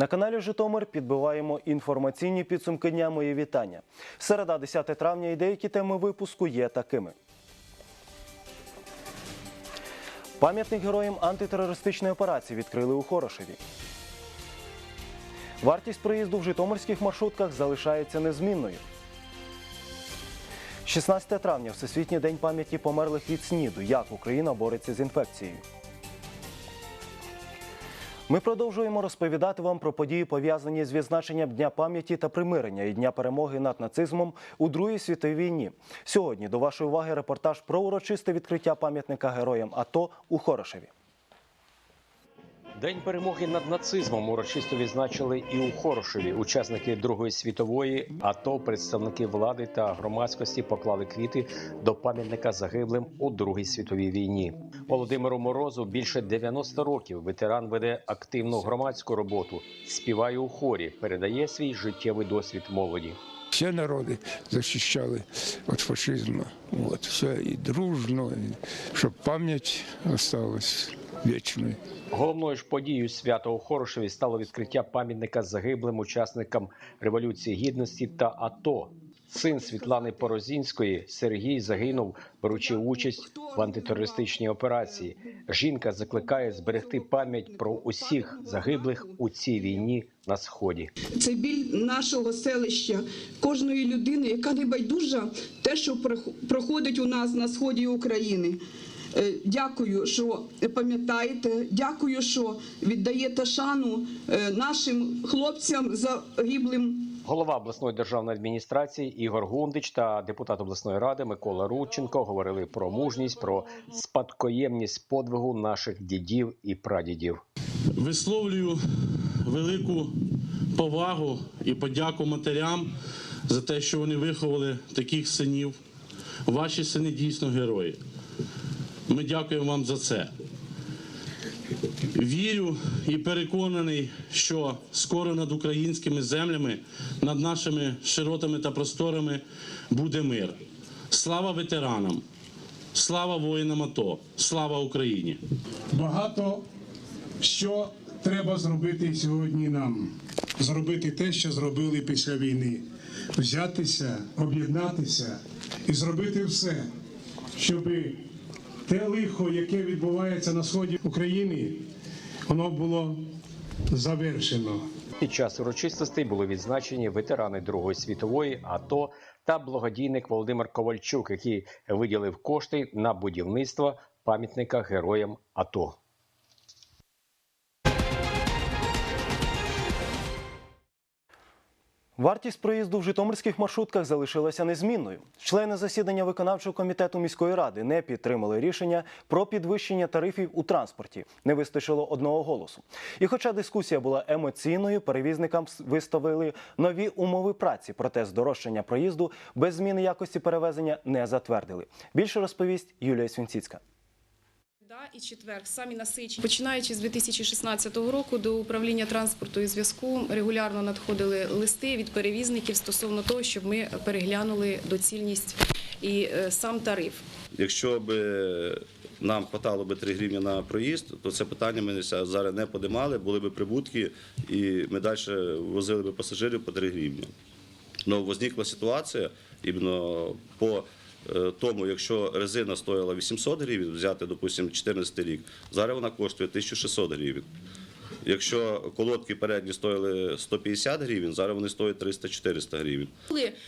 На каналі Житомир підбиваємо інформаційні підсумки дня. Мої вітання. Середа, 10 травня, і деякі теми випуску є такими. Пам'ятник героям антитерористичної операції відкрили у Хорошеві. Вартість проїзду в житомирських маршрутках залишається незмінною. 16 травня Всесвітній день пам'яті померлих від СНІДу. Як Україна бореться з інфекцією. Ми продовжуємо розповідати вам про події, пов'язані з відзначенням Дня пам'яті та примирення і Дня перемоги над нацизмом у Другій світовій війні. Сьогодні до вашої уваги репортаж про урочисте відкриття пам'ятника героям АТО у Хорошеві. День перемоги над нацизмом урочисто відзначили і у Хорошеві. Учасники Другої світової АТО, представники влади та громадськості поклали квіти до пам'ятника загиблим у Другій світовій війні. Володимиру Морозу більше 90 років. Ветеран веде активну громадську роботу, співає у хорі, передає свій життєвий досвід молоді. Все народи захищали від фашизму. От, все і дружно, щоб пам'ять осталась вічною. Головною ж подією свята у Хорошеві стало відкриття пам'ятника загиблим учасникам революції гідності та АТО. Син Світлани Порозінської Сергій загинув, беручи участь в антитерористичній операції. Жінка закликає зберегти пам'ять про усіх загиблих у цій війні на сході. Це біль нашого селища, кожної людини, яка не байдужа те, що прох- проходить у нас на сході України. Е, Дякую, що пам'ятаєте. Дякую, що віддаєте шану е, нашим хлопцям загиблим Голова обласної державної адміністрації Ігор Гундич та депутат обласної ради Микола Рудченко говорили про мужність, про спадкоємність подвигу наших дідів і прадідів. Висловлюю велику повагу і подяку матерям за те, що вони виховали таких синів. Ваші сини дійсно герої. Ми дякуємо вам за це. Вірю і переконаний, що скоро над українськими землями, над нашими широтами та просторами буде мир. Слава ветеранам! Слава воїнам АТО! Слава Україні! Багато що треба зробити сьогодні нам. Зробити те, що зробили після війни. Взятися, об'єднатися і зробити все, щоб те лихо, яке відбувається на сході України, воно було завершено. Під час урочистостей були відзначені ветерани Другої світової АТО та благодійник Володимир Ковальчук, який виділив кошти на будівництво пам'ятника героям АТО. Вартість проїзду в житомирських маршрутках залишилася незмінною. Члени засідання виконавчого комітету міської ради не підтримали рішення про підвищення тарифів у транспорті. Не вистачило одного голосу. І хоча дискусія була емоційною, перевізникам виставили нові умови праці, проте здорожчання проїзду без зміни якості перевезення не затвердили. Більше розповість Юлія Свінціцька. Да, і четвер самі насичені. Починаючи з 2016 року до управління транспорту і зв'язку регулярно надходили листи від перевізників стосовно того, щоб ми переглянули доцільність і е, сам тариф. Якщо б нам хватало би 3 гривні на проїзд, то це питання ми зараз не подимали, були б прибутки, і ми далі возили б пасажирів по 3 гривні. Ну, возникла ситуація іменно по е, тому, якщо резина стоїла 800 гривень, взяти, допустимо, 14 рік, зараз вона коштує 1600 гривень. Якщо колодки передні стоїли 150 гривень, зараз вони стоять 300-400 гривень.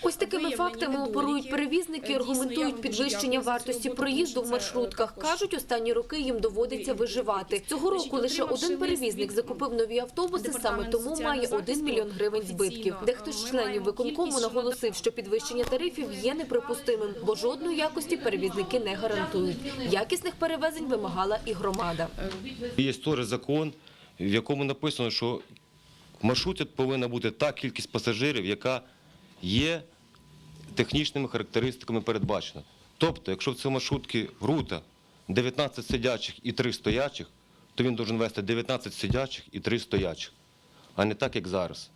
Ось такими фактами оперують перевізники, аргументують підвищення вартості проїзду в маршрутках. кажуть, останні роки їм доводиться виживати. Цього року лише один перевізник закупив нові автобуси, саме тому має 1 мільйон гривень збитків. Дехто з членів виконкому наголосив, що підвищення тарифів є неприпустимим, бо жодної якості перевізники не гарантують. Якісних перевезень вимагала і громада. Є теж закон, в якому написано, що в маршруті повинна бути та кількість пасажирів, яка є технічними характеристиками передбачена. Тобто, якщо в цій маршрутці рута 19 сидячих і 3 стоячих, то він має вести 19 сидячих і 3 стоячих, а не так, як зараз.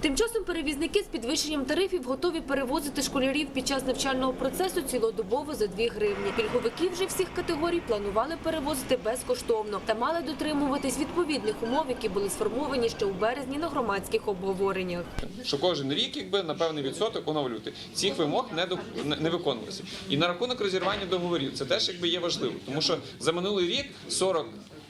Тим часом перевізники з підвищенням тарифів готові перевозити школярів під час навчального процесу цілодобово за 2 гривні. Пільговиків же всіх категорій планували перевозити безкоштовно та мали дотримуватись відповідних умов, які були сформовані ще у березні на громадських обговореннях. що кожен рік, якби на певний відсоток оновлювати. Цих вимог не до не- виконувалося. І на рахунок розірвання договорів це теж якби є важливо, тому що за минулий рік 40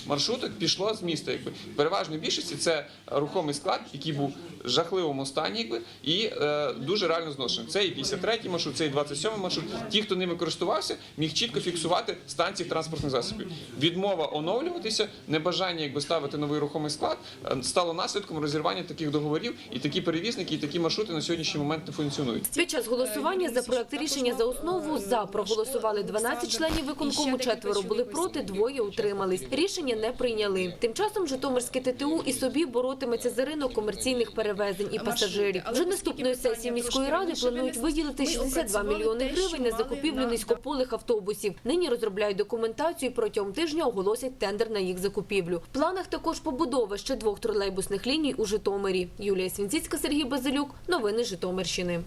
маршруток пішло з міста. Якби в переважній більшості це рухомий склад, який був жахливому стані, якби і е, дуже реально зношений. Це і 53-й маршрут, це і 27-й маршрут. Ті, хто ними користувався, міг чітко фіксувати станції транспортних засобів. Відмова оновлюватися, небажання якби ставити новий рухомий склад е, стало наслідком розірвання таких договорів, і такі перевізники, і такі маршрути на сьогоднішній момент не функціонують. Під час голосування за проект рішення за основу за проголосували 12 членів виконкому, четверо були проти, двоє утримались. Рішення не прийняли. Тим часом Житомирське ТТУ і собі боротиметься за ринок комерційних перевезень і пасажирів. Вже наступної сесії міської ради планують виділити 62 мільйони гривень на закупівлю низькополих автобусів. Нині розробляють документацію і протягом тижня оголосять тендер на їх закупівлю. В планах також побудова ще двох тролейбусних ліній у Житомирі. Юлія Свінціцька, Сергій Базилюк. Новини Житомирщини.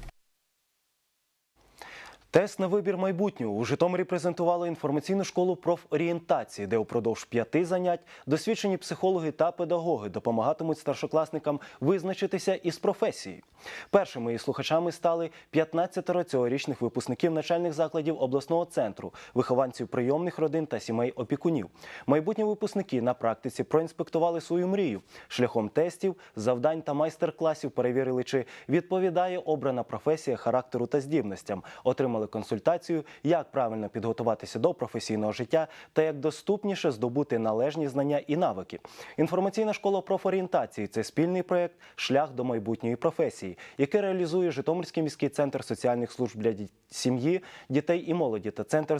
Тест на вибір майбутнього у Житомирі презентували інформаційну школу профорієнтації, де упродовж п'яти занять досвідчені психологи та педагоги допомагатимуть старшокласникам визначитися із професією. Першими її слухачами стали 15 цьогорічних випускників начальних закладів обласного центру, вихованців прийомних родин та сімей опікунів. Майбутні випускники на практиці проінспектували свою мрію шляхом тестів, завдань та майстер-класів перевірили, чи відповідає обрана професія характеру та здібностям. Отримали консультацію, як правильно підготуватися до професійного життя та як доступніше здобути належні знання і навики. Інформаційна школа профорієнтації це спільний проєкт Шлях до майбутньої професії, який реалізує Житомирський міський центр соціальних служб для сім'ї, дітей і молоді та центр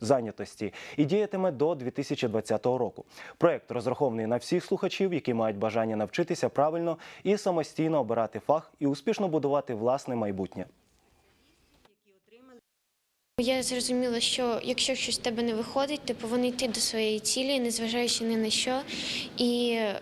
зайнятості і діятиме до 2020 року. Проєкт розрахований на всіх слухачів, які мають бажання навчитися правильно і самостійно обирати фах і успішно будувати власне майбутнє. Я зрозуміла, що якщо щось в тебе не виходить, ти повинен йти до своєї цілі, незважаючи ні на що. І е,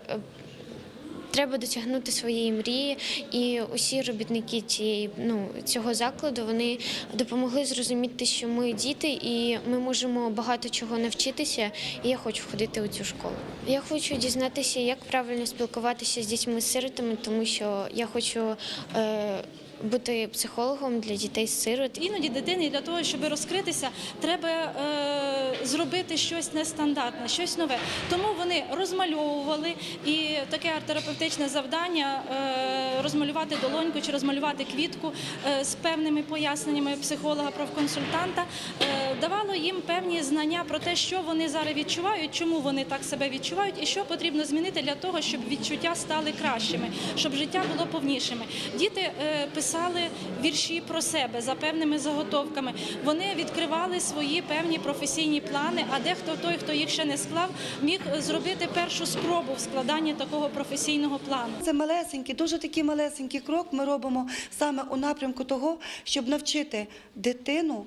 треба досягнути своєї мрії. І усі робітники цієї, ну, цього закладу вони допомогли зрозуміти, що ми діти і ми можемо багато чого навчитися. І я хочу ходити у цю школу. Я хочу дізнатися, як правильно спілкуватися з дітьми-сиротами, тому що я хочу. Е, бути психологом для дітей-сирот. Іноді дитині для того, щоб розкритися, треба е, зробити щось нестандартне, щось нове. Тому вони розмальовували і таке арт-терапевтичне завдання е, розмалювати долоньку чи розмалювати квітку е, з певними поясненнями психолога, профконсультанта, е, давало їм певні знання про те, що вони зараз відчувають, чому вони так себе відчувають, і що потрібно змінити для того, щоб відчуття стали кращими, щоб життя було повнішими. Діти писали вірші про себе за певними заготовками. Вони відкривали свої певні професійні плани. А дехто той, хто їх ще не склав, міг зробити першу спробу в складанні такого професійного плану. Це малесенький, дуже такий малесенький крок ми робимо саме у напрямку того, щоб навчити дитину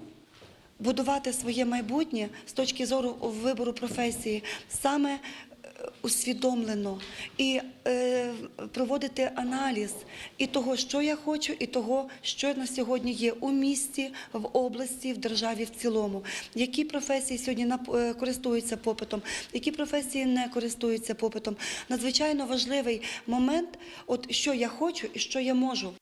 будувати своє майбутнє з точки зору вибору професії саме усвідомлено і е, проводити аналіз і того, що я хочу, і того, що на сьогодні є у місті, в області, в державі в цілому. Які професії сьогодні е, користуються попитом, які професії не користуються попитом. Надзвичайно важливий момент, от що я хочу і що я можу.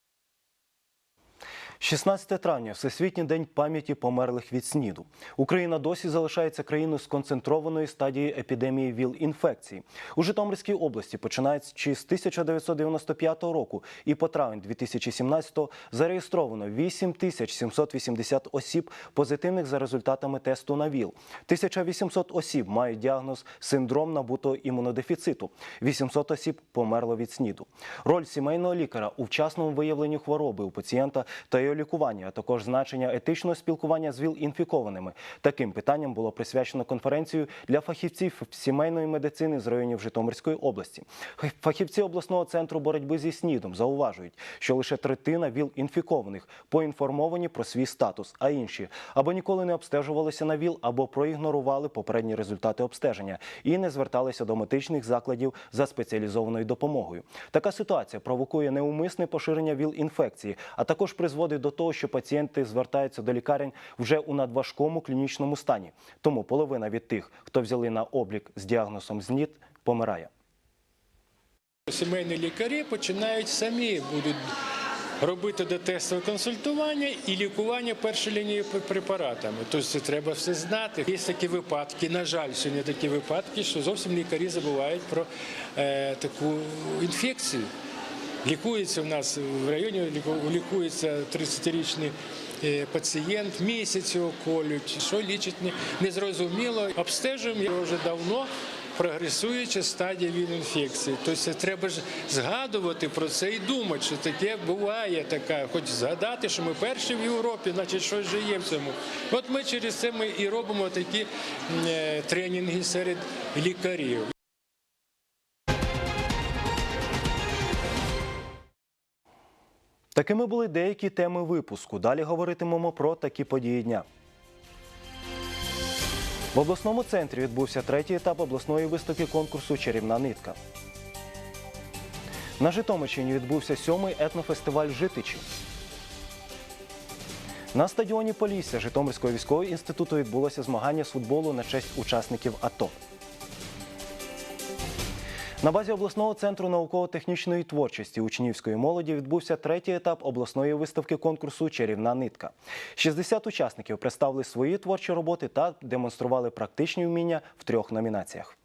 16 травня Всесвітній день пам'яті померлих від СНІДу. Україна досі залишається країною з концентрованою стадією епідемії ВІЛ-інфекції. У Житомирській області, починаючи з 1995 року і по травень 2017 зареєстровано 8780 осіб, позитивних за результатами тесту на ВІЛ. 1800 осіб мають діагноз синдром набутого імунодефіциту. 800 осіб померло від СНІДу. Роль сімейного лікаря у вчасному виявленні хвороби у пацієнта та його біолікування, а також значення етичного спілкування з ВІЛ-інфікованими. Таким питанням було присвячено конференцію для фахівців сімейної медицини з районів Житомирської області. Фахівці обласного центру боротьби зі СНІДом зауважують, що лише третина ВІЛ-інфікованих поінформовані про свій статус, а інші або ніколи не обстежувалися на ВІЛ, або проігнорували попередні результати обстеження і не зверталися до медичних закладів за спеціалізованою допомогою. Така ситуація провокує неумисне поширення ВІЛ-інфекції, а також призводить до того, що пацієнти звертаються до лікарень вже у надважкому клінічному стані. Тому половина від тих, хто взяли на облік з діагнозом ЗНІД, помирає. Сімейні лікарі починають самі будуть робити дотестове консультування і лікування першої лінії препаратами. Тобто це треба все знати. Є такі випадки, на жаль, сьогодні такі випадки, що зовсім лікарі забувають про е, таку інфекцію. Лікується в нас в районі, ліку- лікується 30-річний е, пацієнт, місяць його колють. Що лічить незрозуміло. Обстежуємо його вже давно. Прогресуюча стадія ВІЛ-інфекції. Тобто треба ж згадувати про це і думати, що таке буває така, хоч згадати, що ми перші в Європі, значить щось же є в цьому. От ми через це ми і робимо такі е, тренінги серед лікарів. Такими були деякі теми випуску. Далі говоритимемо про такі події дня. В обласному центрі відбувся третій етап обласної виставки конкурсу Чарівна нитка. На Житомирщині відбувся сьомий етнофестиваль Житичі. На стадіоні Полісся Житомирського військового інституту відбулося змагання з футболу на честь учасників АТО. На базі обласного центру науково-технічної творчості учнівської молоді відбувся третій етап обласної виставки конкурсу Чарівна нитка. 60 учасників представили свої творчі роботи та демонстрували практичні вміння в трьох номінаціях.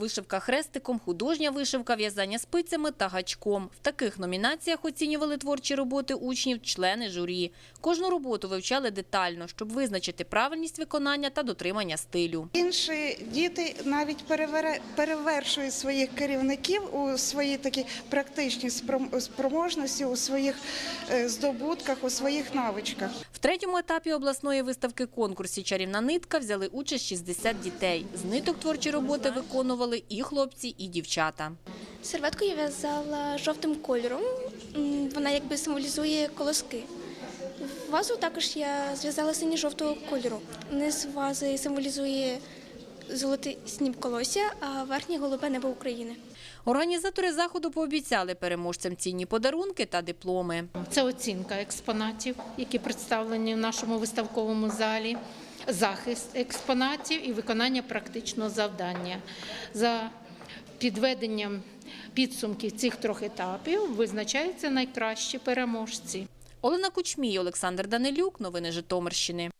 Вишивка хрестиком, художня вишивка, в'язання спицями та гачком. В таких номінаціях оцінювали творчі роботи учнів члени журі. Кожну роботу вивчали детально, щоб визначити правильність виконання та дотримання стилю. Інші діти навіть перевершують своїх керівників у своїй такій практичній спром- спроможності, у своїх е, здобутках, у своїх навичках. В третьому етапі обласної виставки конкурсі «Чарівна нитка» взяли участь 60 дітей. З ниток творчі роботи виконували і хлопці, і дівчата. Серветку я в'язала жовтим кольором. Вона якби символізує колоски. Вазу також я зв'язала синьо-жовтого кольору. Низ вази символізує золотий сніп колосся, а верхнє голубе небо України. Організатори заходу пообіцяли переможцям цінні подарунки та дипломи. Це оцінка експонатів, які представлені в нашому виставковому залі, захист експонатів і виконання практичного завдання. За підведенням підсумків цих трьох етапів визначаються найкращі переможці. Олена Кучмій, Олександр Данилюк. Новини Житомирщини.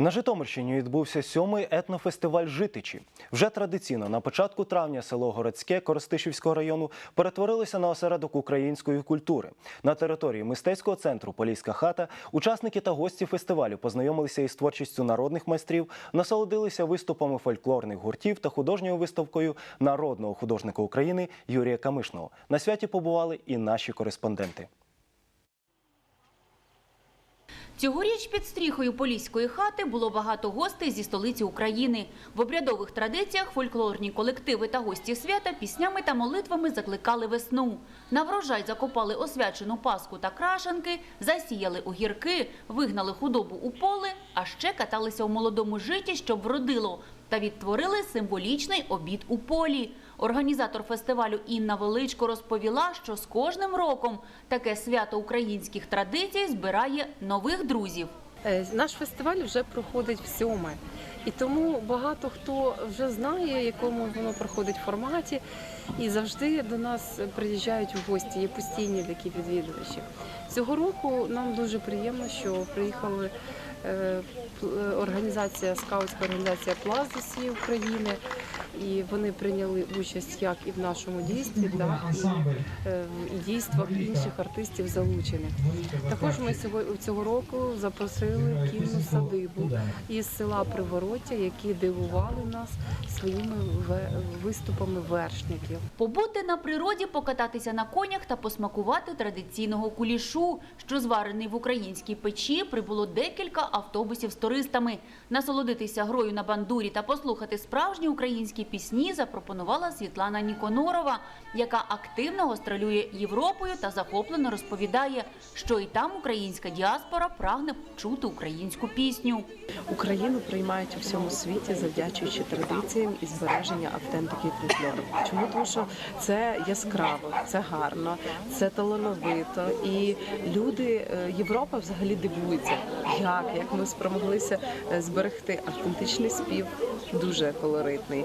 На Житомирщині відбувся сьомий етнофестиваль Житичі. Вже традиційно на початку травня село Городське Коростишівського району перетворилося на осередок української культури. На території мистецького центру Поліська хата учасники та гості фестивалю познайомилися із творчістю народних майстрів, насолодилися виступами фольклорних гуртів та художньою виставкою народного художника України Юрія Камишного. На святі побували і наші кореспонденти. Цьогоріч під стріхою Поліської хати було багато гостей зі столиці України. В обрядових традиціях фольклорні колективи та гості свята піснями та молитвами закликали весну. На врожай закопали освячену паску та крашанки, засіяли огірки, вигнали худобу у поле, а ще каталися у молодому житі, щоб вродило, та відтворили символічний обід у полі. Організатор фестивалю Інна Величко розповіла, що з кожним роком таке свято українських традицій збирає нових друзів. Е, Наш фестиваль вже проходить в сьоме. І тому багато хто вже знає, якому воно проходить в форматі, і завжди до нас приїжджають в гості, є постійні такі відвідувачі. Цього року нам дуже приємно, що приїхали е, е, організація, скаутська організація Пласт з України. І вони прийняли участь як і в нашому дійстві, так і е, в дійствах інших артистів залучених. Також ми цього року запросили кінну садибу із села Привороття, які дивували нас своїми виступами вершників. Побути на природі, покататися на конях та посмакувати традиційного кулішу, що зварений в українській печі, прибуло декілька автобусів з туристами. Насолодитися грою на бандурі та послухати справжні українські пісні запропонувала Світлана Ніконорова, яка активно гастролює Європою та захоплено розповідає, що і там українська діаспора прагне чути українську пісню. Україну приймають у всьому світі, завдячуючи традиціям і збереження автентики фольклору. Чому тому, що це яскраво, це гарно, це талановито, і люди е, Європа взагалі дивується, як, як ми спромоглися е, зберегти автентичний спів, дуже колоритний,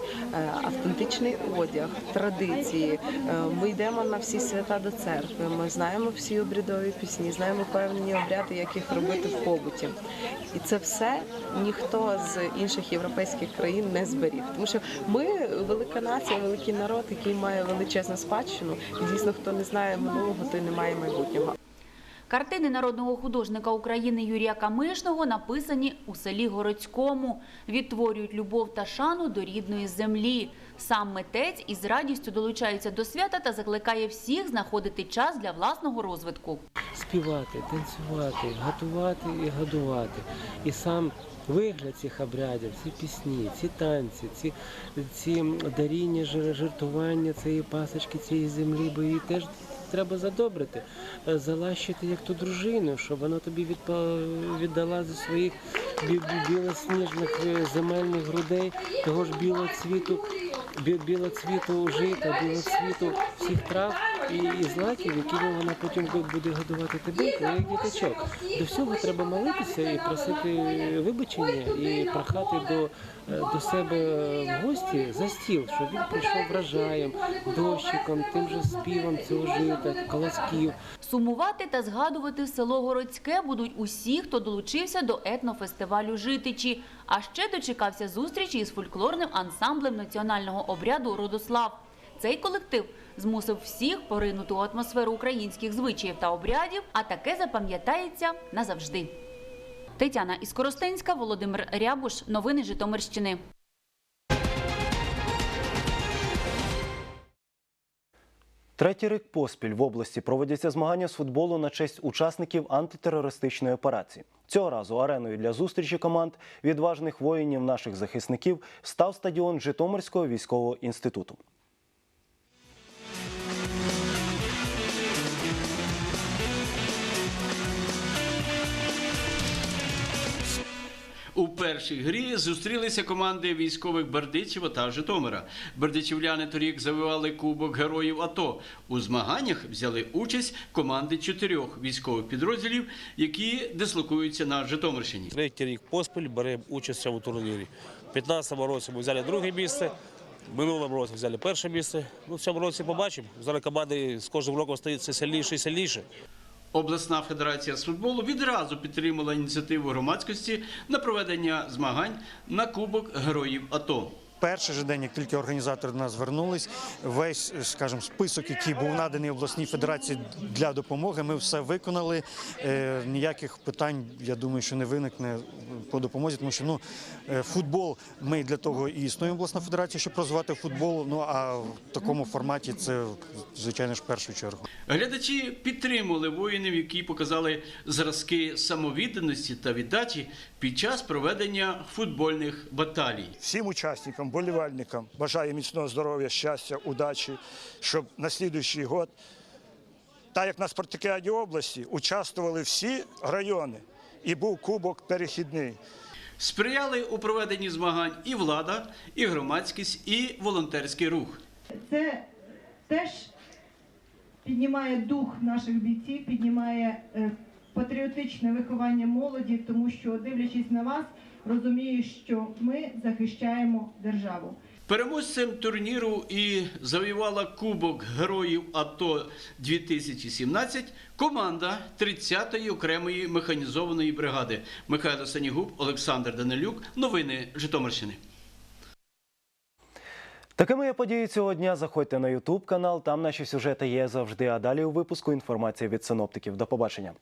автентичний одяг, традиції. Е, Ми йдемо на всі свята до церкви. Ми знаємо всі обрядові пісні, знаємо певні обряди, як їх робити в побуті. І це все ніхто з інших європейських країн не зберіг. Тому що ми велика нація, великий народ, який має величезну спадщину. І дійсно, хто не знає минулого, той не має майбутнього. Картини народного художника України Юрія Камишного написані у селі Городському. Відтворюють любов та шану до рідної землі. Сам митець із радістю долучається до свята та закликає всіх знаходити час для власного розвитку. співати, танцювати, готувати і годувати. І сам вигляд цих обрядів, ці пісні, ці танці, ці, ці даріння, жертвування цієї пасочки, цієї землі, бо її теж треба задобрити, е, залащити як ту дружину, щоб вона тобі віддала зі своїх бі- бі- білосніжних е, земельних грудей, того ж білого цвіту, бі- білоцвіту жита, білоцвіту всіх трав і, і злаків, якими вона потім буде годувати тебе, як діточок. До всього треба молитися і просити вибачення, і прохати до, е, до себе в гості за стіл, щоб він прийшов врожаєм, дощиком, тим же співом цього жита, колосків. Сумувати та згадувати село Городське будуть усі, хто долучився до етнофестивалю Житичі. А ще дочекався зустрічі із фольклорним ансамблем національного обряду Родослав. Цей колектив змусив всіх поринути у атмосферу українських звичаїв та обрядів, а таке запам'ятається назавжди. Тетяна Іскоростенська, Володимир Рябуш. Новини Житомирщини. Третій рік поспіль в області проводяться змагання з футболу на честь учасників антитерористичної операції. Цього разу ареною для зустрічі команд відважних воїнів наших захисників став стадіон Житомирського військового інституту. У першій грі зустрілися команди військових Бердичева та Житомира. Бердичівляни торік завивали Кубок Героїв АТО. У змаганнях взяли участь команди чотирьох військових підрозділів, які дислокуються на Житомирщині. Третій рік поспіль беремо участь цьому турнірі. У 2015 році ми взяли друге місце, минулому році взяли перше місце. Ну, в цьому році побачимо. Зараз команди з кожним роком стають сильніше і сильніше. Обласна федерація з футболу відразу підтримала ініціативу громадськості на проведення змагань на Кубок Героїв АТО. Перший же день, як тільки організатори до нас звернулись, весь, скажімо, список, який був наданий обласній федерації для допомоги, ми все виконали. Е, ніяких питань, я думаю, що не виникне по допомозі, тому що ну, е, футбол ми для того і існуємо обласна федерація, щоб розвивати футбол. Ну а в такому форматі це звичайно ж в першу чергу. Глядачі підтримували воїнів, які показали зразки самовідданості та віддачі під час проведення футбольних баталій. Всім учасникам, болівальникам бажаю міцного здоров'я, щастя, удачі, щоб на слідуючий год, так як на спартакіаді області, участвували всі райони і був кубок перехідний. Сприяли у проведенні змагань і влада, і громадськість, і волонтерський рух. Це теж піднімає дух наших бійців, піднімає е, патріотичне виховання молоді, тому що, дивлячись на вас, розумію, що ми захищаємо державу. Переможцем турніру і завоювала Кубок Героїв АТО 2017 команда 30-ї окремої механізованої бригади. Михайло Санігуб, Олександр Данилюк. Новини Житомирщини. Такими є події цього дня. Заходьте на Ютуб канал. Там наші сюжети є завжди. А далі у випуску інформація від синоптиків. До побачення.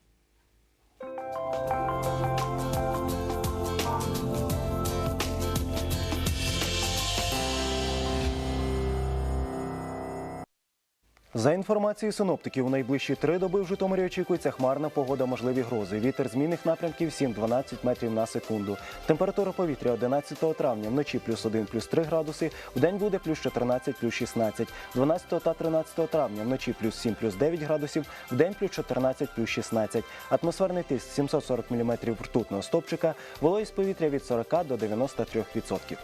За інформацією синоптиків, у найближчі три доби в Житомирі очікується хмарна погода, можливі грози. Вітер змінних напрямків 7-12 метрів на секунду. Температура повітря 11 травня вночі плюс 1, плюс 3 градуси. В день буде плюс 14, плюс 16. 12 та 13 травня вночі плюс 7, плюс 9 градусів. В день плюс 14, плюс 16. Атмосферний тиск 740 мм ртутного стопчика. Вологість повітря від 40 до 93%.